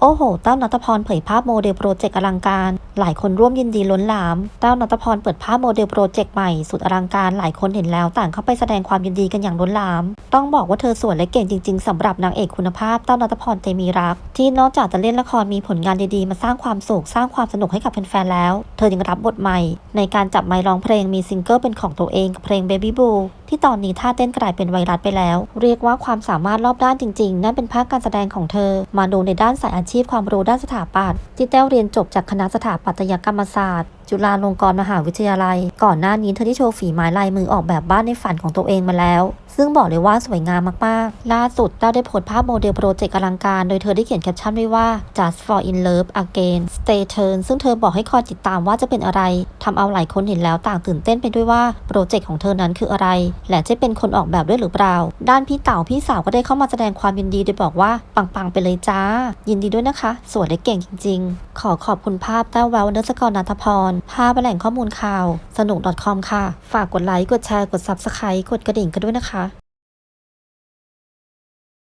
โอ้โห เต้านัทพรเผยภาพโมเดลโปรเจกต์อลังการ หลายคนร่วมยินดีล้นหลาม เต้านัทพรเปิดภาพโมเดลโปรเจกต์ใหม่สุดอลังการ หลายคนเห็นแล้วต่างเข้าไปแสดงความยินดีกันอย่างล้นหลาม ต้องบอกว่าเธอสวยและเก่งจริง ๆสำหรับนางเอกคุณภาพเต้านัทพรเตมีรัก ที่นอกจากจะเล่นละครมีผลงานดีๆ มาสร้างความสุขสร้างความสนุกให้กับแฟนๆแล้ว เธอยังรับบทใหม่ ในการจับไมค์ร้องเพลงมีซิงเกิลเป็นของตัวเองกับเพลง Baby Blue ที่ตอนนี้ท่าเต้นกลายเป็นไวรัสไปแล้ว เรียกว่าความสามารถรอบด้านจริง ๆ นั่นเป็นภาคการแสดงของเธอ มาดูในด้านสายอาชีพความรู้ด้านสถาปัตย์ที่แต้วเรียนจบจากคณะสถาปัตยกรรมศาสตร์ จุฬาลงกรณ์มหาวิทยาลัย ก่อนหน้านี้เธอได้โชว์ฝีไม้ลายมือออกแบบบ้านในฝันของตัวเองมาแล้ว ซึ่งบอกเลยว่าสวยงามมากๆ ล่าสุดเต้าได้โพสต์ภาพโมเดลโปรเจกต์อลังการ โดยเธอได้เขียนแคปชั่นไว้ว่า just for in love again stay turn ซึ่งเธอบอกให้คอยติดตามว่าจะเป็นอะไรทำเอาหลายคนเห็นแล้วต่างตื่นเต้นไปด้วยว่าโปรเจกต์ของเธอนั้นคืออะไร และจะเป็นคนออกแบบด้วยหรือเปล่า ด้านพี่เต่าพี่สาวก็ได้เข้ามาแสดงความยินดีโดยบอกว่าปังๆไปเลยจ้า ยินดีด้วยนะคะ สวยและเก่งจริง ๆ ขอขอบคุณภาพแต้วแววเนสกรนัทพรภาพแหล่งข้อมูลข่าว สนุก .com ค่ะ ฝากกดไลค์กดแชร์กด subscribe กดกระดิ่งกันด้วยนะคะ